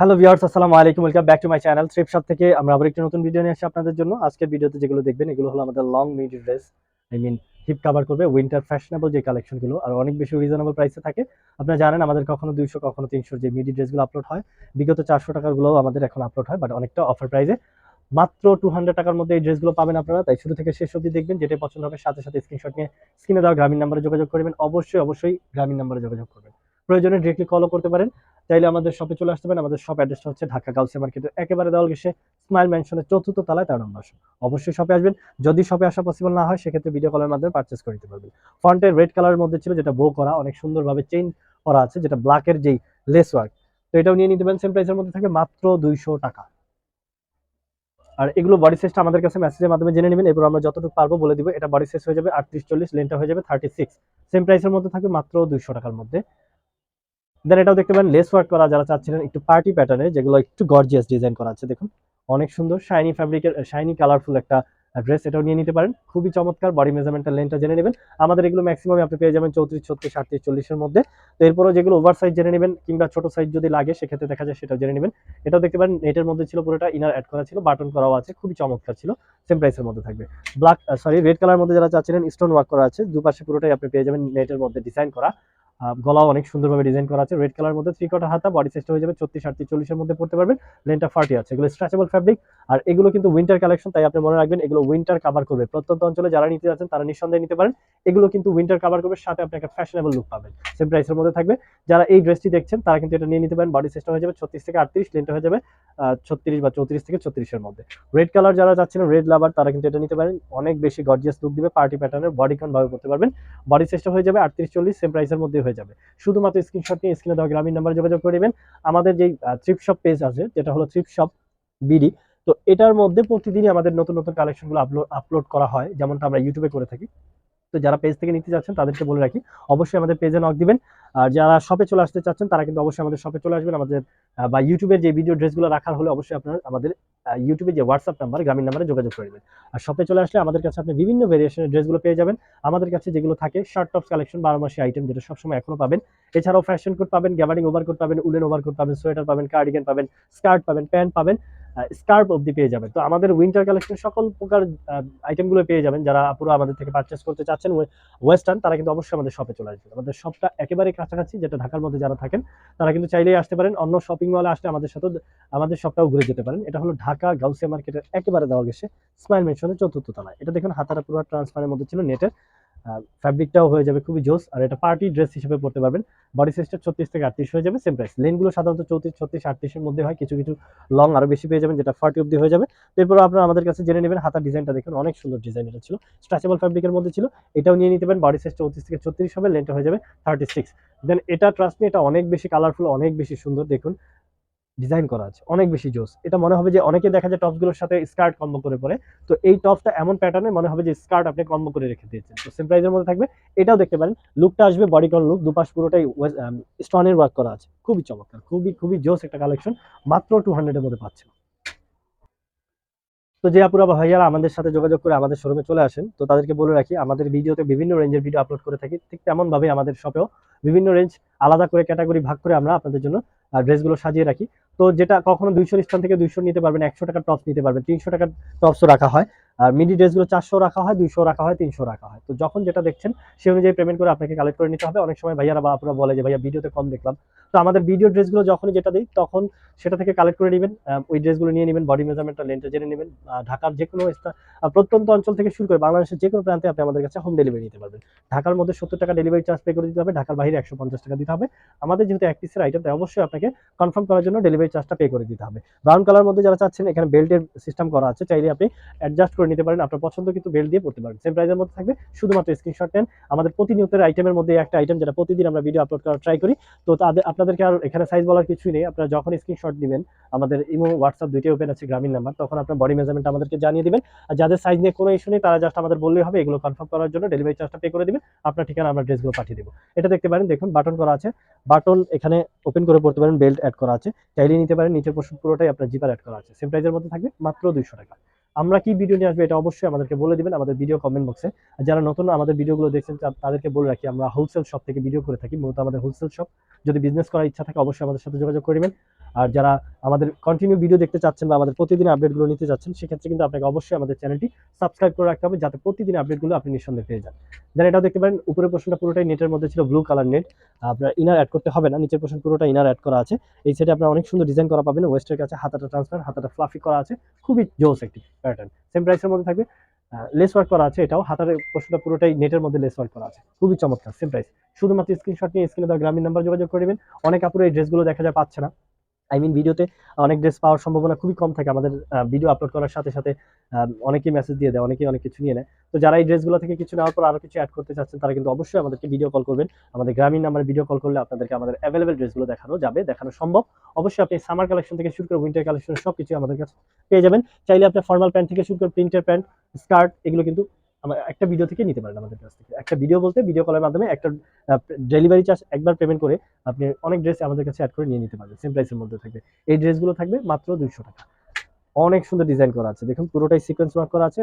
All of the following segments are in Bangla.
হ্যালো ভিউয়ার্স আসসালামু আলাইকুম। Welcome back to my channel Trip Shop থেকে। আমরা আবার একটি নতুন ভিডিও নিয়ে আসছি আপনাদের জন্য। আজকের ভিডিওতে যেগুলো দেখবেন, এগুলো হলো আমাদের long midi dress I mean hip cover করবে উইন্টার ফ্যাশনেবল যে কালেকশনগুলো আর অনেক বেশি রিজনেবল প্রাইসে থাকে। আপনারা জানেন, আমাদের কখনো দুইশো, কখনো তিনশোর যে মিডি ড্রেসগুলো আপলোড হয়, বিগত চারশো টাকারগুলো আমাদের এখন আপলোড হয় বাট অনেকটা অফার প্রাইসে মাত্র টু হান্ড্রেড টাকার মধ্যে এই ড্রেসগুলো পাবেন আপনারা, তাই শুরু থেকে শেষ অবধি দেখবেন যেটা পছন্দ হবে, সাথে সাথে স্ক্রিনশট নিয়ে স্ক্রিনে দেওয়া গ্রামীণ নাম্বারে যোগাযোগ করবেন। অবশ্যই অবশ্যই গ্রামীণ নাম্বারে যোগাযোগ করবেন। প্রয়োজনে ডিরেক্টলি কলও করতে পারেন। চাইলে আমাদের শপে চলে আসতে পারেন। আমাদের শপ অ্যাড্রেসটা হচ্ছে ঢাকা গাউসিয়া মার্কেটের একেবারে দেওয়াল গেছে স্মাইল ম্যানশনের চতুর্থ তলায় তেরো নম্বর। অবশ্যই শপে আসবেন। যদি শপে আসা পসিবল না হয়, সেক্ষেত্রে ভিডিও কলের মাধ্যমে পারচেস করে নিতে পারবেন। ফ্রন্টের রেড কালারের মধ্যে ছিল যেটা বো করা, অনেক সুন্দরভাবে চেঞ্জ করা আছে, যেটা ব্ল্যাকের যেই লেস ওয়ার্ক তো এটাও নিয়ে নিতে পারেন। সেম প্রাইসের মধ্যে থাকে মাত্র দুইশো টাকা। আর এগুলো বডি সাইজটা আমাদের কাছে মেসেজের মাধ্যমে জেনে নেবেন। এরপর আমরা যতটুকু পারব বলে দিব। এটা বডি সাইজ হয়ে যাবে আটত্রিশ, চল্লিশ লেনটা হয়ে যাবে থার্টি সিক্স সেম প্রাইসের মধ্যে থাকবে মাত্র দুইশো টাকার মধ্যে। দেন এটাও দেখতে পারেন লেস ওয়ার্ক করা যারা চাচ্ছিলেন একটু পার্টি প্যাটার্নে যেগুলো একটু গর্জিয়াস ডিজাইন করা আছে, দেখুন। অনেক সুন্দর শাইনি ফ্যাব্রিকের শাইনি কালারফুল একটা ড্রেস এটাও নিয়ে নিতে পারেন। খুবই চমৎকার বডি মেজারমেন্টের লেনটা জেনে নেবেন। আমাদের এগুলো ম্যাক্সিমাম আপনি পেয়ে যাবেন চৌত্রিশ, ছত্রিশ আটত্রিশ চল্লিশের মধ্যে। তো এরপরও যেগুলো ওভার সাইজ জেনে নেবেন কিংবা ছোট সাইজ যদি লাগে, সেক্ষেত্রে দেখা যায় সেটাও জেনে নেবেন। এটাও দেখতে পারেন নেটের মধ্যে ছিল পুরোটা ইনার অ্যাড করা ছিল বাটন করাও আছে, খুবই চমৎকার ছিল সেম প্রাইসের মধ্যে থাকবে। ব্ল্যাক সরি রেড কালার মধ্যে যারা চাচ্ছিলেন স্টোন ওয়ার্ক করা আছে, দুপাশে পুরোটাই আপনি পেয়ে যাবেন নেটের মধ্যে ডিজাইন করা। গলাও অনেক সুন্দরভাবে ডিজাইন করা আছে। রেড কালার মধ্যে থ্রি কোয়ার্টার হাতা বডি সাইজটা হয়ে যাবে ছত্রিশ আটত্রিশ চল্লিশের মধ্যে পড়তে পারবেন। লেনটা ফার্টি আছে। এগুলো স্ট্রেচেবল ফ্যাব্রিক আর এগুলো কিন্তু উইন্টার কালেকশন তাই আপনি মনে রাখবেন এগুলো উইন্টার কাভার করবে। প্রত্যন্ত অঞ্চলে যারা নিতে যাচ্ছেন, তারা নিঃসন্দেহে নিতে পারেন। এগুলো কিন্তু উইন্টার কাভার করবে, সাথে আপনি একটা ফ্যাশনেবল লুক পাবেন। সেম প্রাইসের মধ্যে থাকবে। যারা এই ড্রেসটি দেখছেন, তারা কিন্তু এটা নিয়ে নিতে পারেন। বডি সাইজটা হয়ে যাবে ছত্রিশ থেকে আটত্রিশ লেনটা হয়ে যাবে ছত্রিশ বা চৌত্রিশ থেকে ছত্রিশের মধ্যে। রেড কালার যারা যাচ্ছেন রেড লাভার তারা কিন্তু এটা নিতে পারেন। অনেক বেশি গর্জিয়াস লুক দিবে পার্টি প্যাটার্নের বডি কন ভাবে করতে পারবেন। বডি সাইজটা হয়ে যাবে আটত্রিশ, চল্লিশ সেম প্রাইসের মধ্যে হয়ে যাবে। শুধুমাত্র স্ক্রিনশট নিয়ে স্ক্রিনে দেওয়া গ্রামীণ নাম্বারে যোগাযোগ করে নেবেন। আমাদের যেই থ্রিপ শপ পেজ আছে, যেটা হলো থ্রিপ শপ বিডি তো এটার মধ্যে প্রতিদিনই আমাদের নতুন নতুন কালেকশনগুলো আপলোড আপলোড করা হয়। যেমনটা আমরা ইউটিউবে করে থাকি। তো যারা পেজ থেকে নিতে চাচ্ছেন তাদেরকে বলে রাখি, অবশ্যই আমাদের পেজে নক দিবেন। আর যারা শপে চলে আসতে চাচ্ছেন, তারা কিন্তু অবশ্যই আমাদের শপে চলে আসবেন। আমাদের বা ইউটিউবের যে ভিডিও ড্রেসগুলো রাখার হলে অবশ্যই আপনার আমাদের ইউটিউবে যে হোয়াটসঅ্যাপ নাম্বার গ্রামীণ নাম্বারে যোগাযোগ করে নেবেন। আর শপে চলে আসলে আমাদের কাছে আপনি বিভিন্ন ভেরিয়েশনের ড্রেসগুলো পেয়ে যাবেন। আমাদের কাছে যেগুলো থাকে শার্ট টপস কালেকশন বারো মাসি আইটেম যেটা সবসময় এখনও পাবেন। এছাড়াও ফ্যাশন কোট পাবেন গ্যাবারিং ওভারকোট পাবেন উলেন ওভারকোট পাবেন সোয়েটার পাবেন কার্ডিগান পাবেন স্কার্ট পাবেন প্যান্ট পাবেন। স্কার্প অবধি পেয়ে যাবেন। তো আমাদের উইন্টার কালেকশন সকল প্রকার আইটেমগুলো পেয়ে যাবেন। যারা পুরো আমাদের থেকে পারচেস করতে চাচ্ছেন ওয়েস্টার্ন তারা কিন্তু অবশ্যই আমাদের শপে চলে আসবেন। আমাদের শপটা একেবারে কাছাকাছি, যেটা ঢাকার মধ্যে যারা থাকেন, তারা কিন্তু চাইলেই আসতে পারেন। অন্য শপিং মলে আসলে আমাদের সাথে আমাদের শপটাও ঘুরে যেতে পারেন। এটা হলো ঢাকা গাউসিয়া মার্কেটের একেবারে দেওয়া গেছে স্মাইল মেনশনের চতুর্থ তলায়। এটা দেখুন, হাতারা পুরো ট্রান্সফারের মধ্যে ছিল নেটের ফ্যাব্রিকটাও হয়ে যাবে খুবই জোস, আর এটা পার্টি ড্রেস হিসেবে পড়তে পারবেন। বডি সাইজটা ছত্রিশ থেকে আটত্রিশ হয়ে যাবে সেম প্রাইস লেনগুলো সাধারণত চৌত্রিশ, ছত্রিশ আটত্রিশের মধ্যে হয়, কিছু কিছু লং আরও বেশি পেয়ে যাবেন, যেটা ফার্টি অব্দি হয়ে যাবে। এরপর আপনারা আমাদের কাছে জেনে নেবেন, হাতার ডিজাইনটা দেখুন, অনেক সুন্দর ডিজাইন এটা ছিল। স্ট্রেচেবল ফ্যাব্রিকের মধ্যে ছিল, এটাও নিয়ে নিতে পারেন বডি সাইজ চৌত্রিশ থেকে ছত্রিশ হবে লেনটা হয়ে যাবে থার্টি সিক্স দেন এটা ট্রাস্ট এটা অনেক বেশি কালারফুল অনেক বেশি সুন্দর, দেখুন। ডিজাইন করা আছে, অনেক বেশি জোস। এটা মনে হবে যে অনেকে দেখা যায় টপসগুলোর সাথে স্কার্ট কম্বো করে পরে। তো এই টপসটা এমন প্যাটার্নে মনে হবে যে স্কার্ট আপনি কম্বো করে রেখে দিয়েছেন। তো সেম প্রাইজের মধ্যে থাকবে। এটাও দেখতে পারেন লুকটা আসবে বডি কন লুক দুপাশ পুরোটাই স্টোনের ওয়ার্ক করা আছে। খুবই চমৎকার, খুবই খুবই জোস একটা কালেকশন মাত্র টু হান্ড্রেডের মধ্যে পাচ্ছেন। তো যে আপুরা ভাইয়ারা আমাদের সাথে যোগাযোগ করে আমাদের শোরুমে চলে আসেন, তো তাদেরকে বলে রাখি, আমাদের ভিডিওতে বিভিন্ন রেঞ্জের ভিডিও আপলোড করে থাকি। ঠিক তেমনভাবে আমাদের শপেও বিভিন্ন রেঞ্জ আলাদা করে ক্যাটাগরি ভাগ করে আমরা আপনাদের জন্য ড্রেসগুলো সাজিয়ে রাখি। তো যেটা কখনো দুইশোর স্থান থেকে দুইশো নিতে পারবেন, একশো টাকার টপস নিতে পারবেন, তিনশো টাকার টপসও রাখা হয়। আর মিডি ড্রেসগুলো চারশো রাখা হয়, দুইশো রাখা হয়, তিনশো রাখা হয়। তো যখন যেটা দেখছেন সেই অনুযায়ী পেমেন্ট করে আপনাকে কালেক্ট করে নিতে হবে। অনেক সময় ভাইয়ারা বা আপুরা বলে যে, ভাইয়া, ভিডিওতে কম দেখলাম। তো আমাদের ভিডিও ড্রেসগুলো যখনই যেটা দিই, তখন সেটা থেকে কালেক্ট করে নেবেন। ওই ড্রেসগুলো নিয়ে নেবেন বডি মেজারমেন্টটা লেন্থটা জেনে নেবেন। ঢাকার যে কোনো প্রত্যন্ত অঞ্চল থেকে শুরু করে বাংলাদেশের যে কোনো প্রান্তে আপনি আমাদের কাছে হোম ডেলিভারি নিতে পারবেন। ঢাকার মধ্যে সত্তর টাকা ডেলিভারি চার্জ পে করে দিতে হবে, ঢাকার বাইরে একশো পঞ্চাশ টাকা দিতে হবে। আমাদের যেহেতু এক পিসের আইটেম তাই অবশ্যই আপনাকে কনফার্ম করার জন্য ডেলিভারি চার্জটা পে করে দিতে হবে। ব্রাউন কালার মধ্যে যারা চাচ্ছেন, এখানে বেল্টের সিস্টেম করা আছে। চাইলে আপনি অ্যাডজাস্ট করে নিতে পারেন। আপনার পছন্দ কিন্তু বেল্ট দিয়ে পড়তে পারেন। সেম প্রাইসের মধ্যে থাকবে। শুধুমাত্র স্ক্রিনশট নেন। আমাদের প্রতিনিয়তের আইটেমের মধ্যে একটা আইটেম যেটা প্রতিদিন আমরা ভিডিও আপলোড করার ট্রাই করি। তো তাদের, আপনাদেরকে আর এখানে সাইজ বলার কিছুই নেই। আপনারা যখন স্ক্রিনশট দিবেন, আমাদের ইমো হোয়াটসঅ্যাপ দুইটাই ওপেন আছে, গ্রামীণ নাম্বার তখন আপনার বডি মেজারমেন্ট আমাদেরকে জানিয়ে দিবেন। আর যাদের সাইজ নিয়ে কোনো ইস্যু নেই, তারা জাস্ট আমাদের বললেই হবে, এগুলো কনফার্ম করার জন্য ডেলিভারি চার্জটা পে করে দিবেন। আপনার ঠিকানা, আমরা ড্রেসগুলো পাঠিয়ে দেবো। এটা দেখতে পারেন, দেখুন বাটন করা আছে। বাটন এখানে ওপেন করে পড়তে পারেন বেল্ট অ্যাড করা আছে। চাইলে নিতে পারেন, নিচের পোর্শন পুরোটাই আপনার জিপার অ্যাড করা আছে। সেম প্রাইসের মধ্যে থাকবে, মাত্র দুইশো টাকা। আমরা কি ভিডিও নিয়ে আসবে এটা অবশ্যই আমাদেরকে বলে দিবেন, আমাদের ভিডিও কমেন্ট বক্সে যারা নতুন আমাদের ভিডিওগুলো দেখছেন তাদেরকে বলে রাখি, আমরা হোলসেল শপ থেকে ভিডিও করে থাকি, মূলত আমাদের হোলসেল শপ যদি বিজনেস করার ইচ্ছা থাকে, অবশ্যই আমাদের সাথে যোগাযোগ করবেন আর যারা আমাদের কন্টিনিউ ভিডিও দেখতে চাচ্ছেন বা আমাদের প্রতিদিন আপডেটগুলো নিতে চাচ্ছেন, সেক্ষেত্রে কিন্তু আপনাকে অবশ্যই আমাদের চ্যানেলটি সাবস্ক্রাইব করে রাখতে হবে যাতে প্রতিদিন আপডেটগুলো আপনি নিঃসন্দেহে পেয়ে যান। দেন এটাও দেখতে পারেন, উপরের পোর্শনটা পুরোটাই নেটের মধ্যে ছিল ব্লু কালার নেট আপনার ইনার অ্যাড করতে হবে না, নিচের পোর্শন পুরোটা ইনার অ্যাড করা আছে। এই সাইডে আপনার অনেক সুন্দর ডিজাইন করা পাবেন ওয়েস্টের কাছে হাতাটা ট্রান্সফার হাতাটা ফ্লাফি করা আছে, খুবই জোস একটি প্যাটার্ন সেম প্রাইসের মধ্যে থাকবে লেস ওয়ার্ক করা আছে এটাও, হাতার পোর্শনটা পুরোটাই নেটের মধ্যে লেস ওয়ার্ক করা আছে, খুবই চমৎকার সেম প্রাইস শুধুমাত্র স্ক্রিনশট নিয়ে স্ক্রিনে দেওয়া গ্রামীণ নাম্বার যোগাযোগ করে নেবেন। অনেক আপুর এই ড্রেসগুলো দেখা যায় পাচ্ছে না। আই মিন ভিডিওতে অনেক ড্রেস পাওয়ার সম্ভাবনা খুবই কম থাকে। আমাদের ভিডিও আপলোড করার সাথে সাথে অনেকেই মেসেজ দিয়ে দেয়, অনেকেই অনেক কিছু নিয়ে নেয়। তো যারা এই ড্রেসগুলো থেকে কিছু নেওয়ার পর আরও কিছু অ্যাড করতে চাচ্ছেন, তারা কিন্তু অবশ্যই আমাদেরকে ভিডিও কল করবেন। আমাদের গ্রামীণ নাম্বারে ভিডিও কল করলে আপনাদেরকে আমাদের অ্যাভেলেবেল ড্রেসগুলো দেখানো যাবে, দেখানো সম্ভব। অবশ্যই আপনি সামার কালেকশন থেকে শুরু করে উইন্টার কালেকশন সব কিছু আমাদের কাছে পেয়ে যাবেন। চাইলে আপনি ফর্মাল প্যান্ট থেকে শুরু করে প্রিন্টের প্যান্ট স্কার্ট এগুলো কিন্তু একটা ভিডিও থেকে নিতে পারেন আমাদের কাছ থেকে। একটা ভিডিও বলতে ভিডিও কলের মাধ্যমে একটা ডেলিভারি চার্জ একবার পেমেন্ট করে আপনি অনেক ড্রেস আমাদের কাছে অ্যাড করে নিয়ে নিতে পারবেন সেম প্রাইসের মধ্যে থাকবে। এই ড্রেসগুলো থাকবে মাত্র দুইশো টাকা। অনেক সুন্দর ডিজাইন করা আছে। দেখুন, পুরোটাই সিকোয়েন্স ওয়ার্ক করা আছে।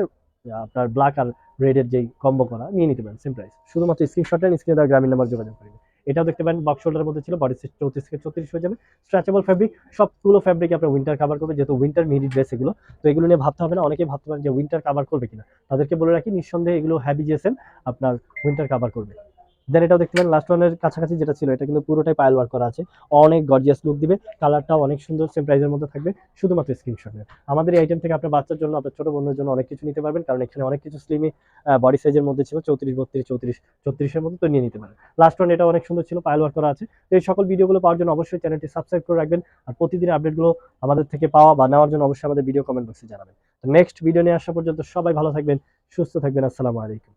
আপনার ব্ল্যাক আর রেডের যেই কম্বো করা, নিয়ে নিতে পারেন সেম প্রাইস শুধুমাত্র স্ক্রিনশট স্ক্রিনে দেওয়া, গ্রামীণ নাম্বার যোগাযোগ করবেন এটাও দেখতে পারেন বক্স শোল্ডারের মধ্যে ছিল বডি সাইজ চৌত্রিশ থেকে চৌত্রিশ হয়ে যাবে। স্ট্রেচেবল ফ্যাব্রিক সবগুলো ফ্যাব্রিক আপনার উইন্টার কাভার করবে যেহেতু উইন্টার মিডি ড্রেস এগুলো। তো এগুলো নিয়ে ভাবতে হবে না, অনেকেই ভাবতে পারেন যে উইন্টার কাভার করবে কিনা। তাদেরকে বলে রাখি, নিঃসন্দেহে এগুলো হ্যাভি জেসেন আপনার উইন্টার কাভার করবে। দেন এটাও দেখতে পারেন লাস্ট ওয়ানের কাছাকাছি যেটা ছিল, এটা কিন্তু পুরোটাই পায়েল ওয়ার্ক করা আছে। অনেক গর্জিয়াস লুক দিবে কালারটাও অনেক সুন্দর সেম প্রাইসের মধ্যে থাকবে, শুধুমাত্র স্ক্রিনশট নেন আমাদের এই আইটেম থেকে আপনার বাচ্চার জন্য, আপনার ছোট বোনের জন্য অনেক কিছু নিতে পারবেন, কারণ এখানে অনেক কিছু স্লিমি বডি সাইজের মধ্যে ছিল, চৌত্রিশ, বত্রিশ, চৌত্রিশ ছত্রিশের মধ্যে তো নিয়ে নিতে পারেন। লাস্ট ওয়ান এটা অনেক সুন্দর ছিল পায়েল ওয়ার্ক করা আছে। তো এই সকল ভিডিওগুলো পাওয়ার জন্য অবশ্যই চ্যানেলটি সাবস্ক্রাইব করে রাখবেন, আর প্রতিদিন আপডেটগুলো আমাদের থেকে পাওয়া বা নেওয়ার জন্য অবশ্যই আমাদের ভিডিও কমেন্ট বক্সে জানাবেন। তো নেক্সট ভিডিও নিয়ে আসা পর্যন্ত সবাই ভালো থাকবেন, সুস্থ থাকবেন, আসসালামু আলাইকুম।